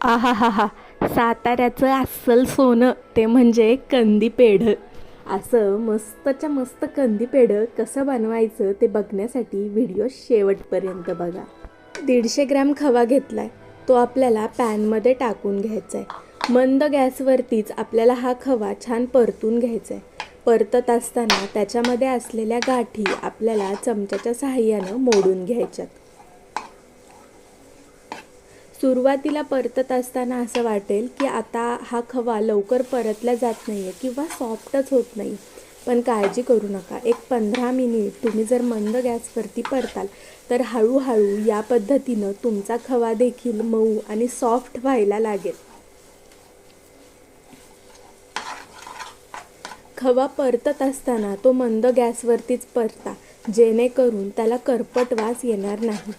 आहा हा हा साताऱ्याचं अस्सल सोनं ते म्हणजे कंदी पेढं. असं मस्तच्या मस्त कंदी पेढं कसं बनवायचं ते बघण्यासाठी व्हिडिओ शेवटपर्यंत बघा. दीडशे ग्रॅम खवा घेतलाय. तो आपल्याला पॅनमध्ये टाकून घ्यायचा आहे मंद गॅसवरतीच आपल्याला हा खवा छान परतून घ्यायचा आहे परतत असताना त्याच्यामध्ये असलेल्या गाठी आपल्याला चमच्याच्या सहाय्यानं मोडून घ्यायच्यात. सुरुवातीला परतत असताना असं वाटेल की आता हा खवा लवकर परतला जात नाही आहे किंवा सॉफ्टच होत नाही. पण काळजी करू नका. एक पंधरा मिनिट तुम्ही जर मंद गॅसवरती परताल तर हळूहळू या पद्धतीनं तुमचा खवा देखील मऊ आणि सॉफ्ट व्हायला लागेल. खवा परतत असताना तो मंद गॅसवरतीच परता जेणेकरून त्याला करपट वास येणार नाही.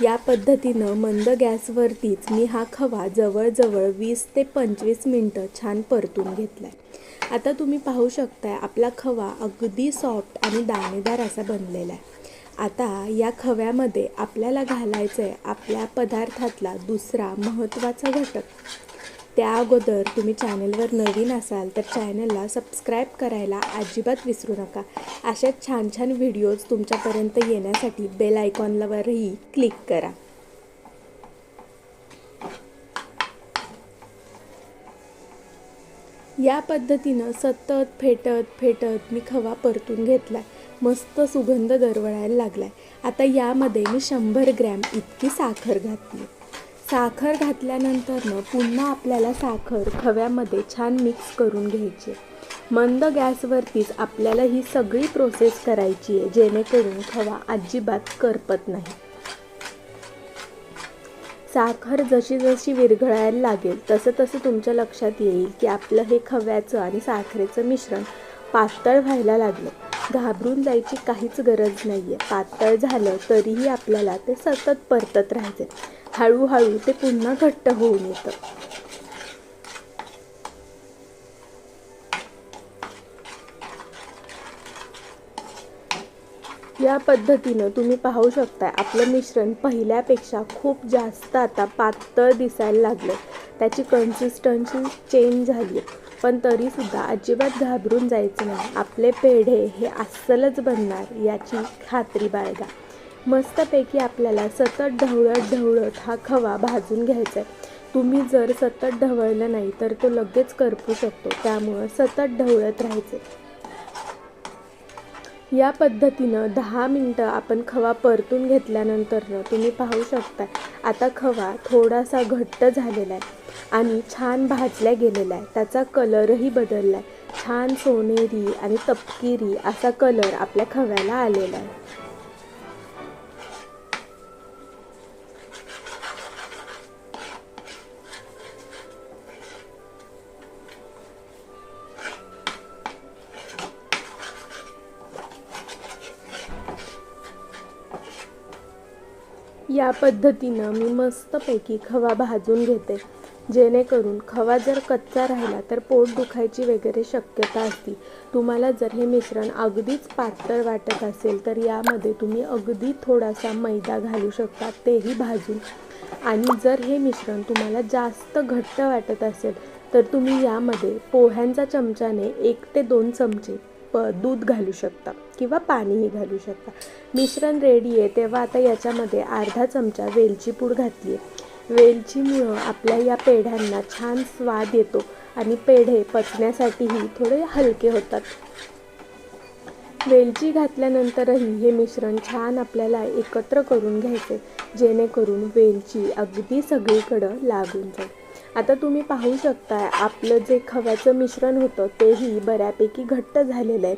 या पद्धतीनं मंद गॅसवरतीच मी हा खवा जवळजवळ वीस ते पंचवीस मिनटं छान परतून घेतला आहे आता तुम्ही पाहू शकताय आपला खवा अगदी सॉफ्ट आणि दाणेदार असा बनलेला आहे आता या खव्यामध्ये आपल्याला घालायचं आहे आपल्या पदार्थातला दुसरा महत्त्वाचा घटक. त्या अगोदर तुम्ही चॅनलवर नवीन असाल तर चॅनलला सबस्क्राईब करायला अजिबात विसरू नका. अशा छान छान व्हिडिओज तुमच्यापर्यंत येण्यासाठी बेल आयकॉनवरही क्लिक करा. या पद्धतीनं सतत फेटत फेटत मी खवा परतून घेतला मस्त सुगंध दरवळायला लागलाय. आता यामध्ये मी शंभर ग्रॅम इतकी साखर घातली. साखर घातल्यानंतरनं पुन्हा आपल्याला साखर खव्यामध्ये छान मिक्स करून घ्यायची. मंद गॅसवरतीच आपल्याला ही सगळी प्रोसेस करायची आहे जेणेकरून खवा अजिबात करपत नाही. साखर जशी जशी विरघळायला लागेल तसं तसं तुमच्या लक्षात येईल की आपलं हे खव्याचं आणि साखरेचं मिश्रण पातळ व्हायला लागलं. घाबरून जायची काहीच गरज नाही आहे पातळ झालं तरीही आपल्याला ते सतत परतत राहायचे हळूहळू ते पुन्हा घट्ट होऊन येतं. या पद्धतीनं तुम्ही पाहू शकता आपलं मिश्रण पहिल्यापेक्षा खूप जास्त आता पातळ दिसायला लागलं त्याची कन्सिस्टन्सी चेंज झाली पण तरीसुद्धा अजिबात घाबरून जायचं नाही. आपले पेढे हे अस्सलच बनणार याची खात्री बाळगा. मस्तपैकी आपल्याला सतत ढवळत ढवळत हा खवा भाजून घ्यायचा आहे तुम्ही जर सतत ढवळलं नाही तर तो लगेच करपू शकतो. त्यामुळं सतत ढवळत राहायचे या पद्धतीनं दहा मिनटं आपण खवा परतून घेतल्यानंतरनं तुम्ही पाहू शकता आता खवा थोडासा घट्ट झालेला आहे आणि छान भाजल्या गेलेला आहे त्याचा कलरही बदलला आहे छान सोनेरी आणि तपकिरी असा कलर आपल्या खव्याला आलेला आहे. या पद्धतीनं मी मस्तपैकी खवा भाजून घेते. जेणेकरून खवा जर कच्चा राहिला तर पोट दुखायची वगैरे शक्यता असती. तुम्हाला जर हे मिश्रण अगदीच पातळ वाटत असेल तर यामध्ये तुम्ही अगदी थोडासा मैदा घालू शकता तेही भाजून. आणि जर हे मिश्रण तुम्हाला जास्त घट्ट वाटत असेल तर तुम्ही यामध्ये पोह्यांचा चमच्याने एक ते दोन चमचे प दूध घालू शकता किंवा पाणीही घालू शकता. मिश्रण रेडी आहे तेव्हा आता याच्यामध्ये अर्धा चमचा वेलची पूड घातली आहे वेलचीमुळं आपल्या या पेढ्यांना छान स्वाद येतो आणि पेढे पचण्यासाठीही थोडे हलके होतात. वेलची घातल्यानंतरही हे मिश्रण छान आपल्याला एकत्र करून घ्यायचे जेणेकरून वेलची अगदी सगळीकडं लागून जाईल. आता तुम्ही पाहू शकता आपलं जे खव्याचं मिश्रण होतं तेही बऱ्यापैकी घट्ट झालेलं आहे.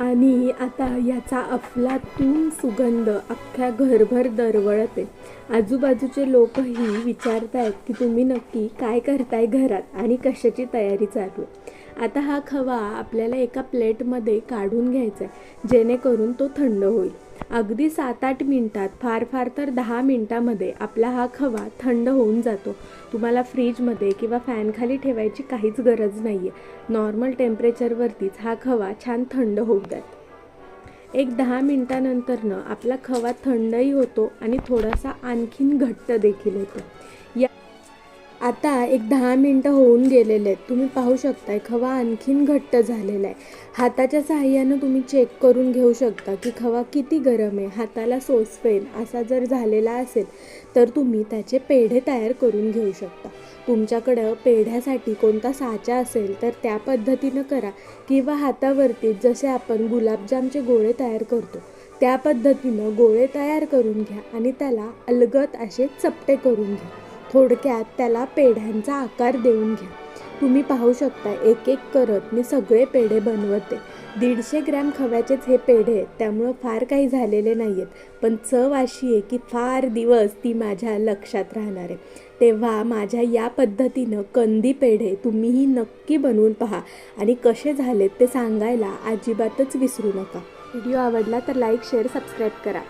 आणि आता याचा अफलातून सुगंध अख्ख्या घरभर दरवळते. आजूबाजूचे लोकही विचारत आहेत की तुम्ही नक्की काय करताय घरात आणि कशाची तयारी चालू आहे? आता हा खवा आपल्याला एका प्लेटमध्ये काढून घ्यायचा आहे जेणेकरून तो थंड होईल. अगदी सात आठ मिनटात फार फार तर दहा मिनटामध्ये आपला हा खवा थंड होऊन जातो. तुम्हाला फ्रीजमध्ये किंवा फॅनखाली ठेवायची काहीच गरज नाही आहे नॉर्मल टेम्परेचरवरतीच हा खवा छान थंड होऊ द्यात. एक दहा मिनटानंतरनं आपला खवा थंडही होतो आणि थोडासा आणखीन घट्ट देखील होतो. आता एक दहा मिनटं होऊन गेलेले आहेत. तुम्ही पाहू शकताय खवा आणखीन घट्ट झालेला आहे हाताच्या सहाय्यानं तुम्ही चेक करून घेऊ शकता की खवा किती गरम आहे हाताला सोसपेन असा जर झालेला असेल तर तुम्ही त्याचे पेढे तयार करून घेऊ शकता. तुमच्याकडं पेढ्यासाठी कोणता साचा असेल तर त्या पद्धतीनं करा किंवा हातावरती जसे आपण गुलाबजामचे गोळे तयार करतो त्या पद्धतीनं गोळे तयार करून घ्या आणि त्याला अलगत असे चपटे करून घ्या. थोडक्यात त्याला पेढ्यांचा आकार देऊन घ्या. तुम्ही पाहू शकता एक एक करत मी सगळे पेढे बनवते. दीडशे ग्रॅम खव्याचेच हे पेढे आहेत त्यामुळं फार काही झालेले नाही आहेत पण चव अशी आहे की फार दिवस ती माझ्या लक्षात राहणार आहे. तेव्हा माझ्या या पद्धतीनं कंदी पेढे तुम्हीही नक्की बनवून पहा. आणि कसे झालेत ते सांगायला अजिबातच विसरू नका. व्हिडिओ आवडला तर लाईक शेअर सबस्क्राईब करा.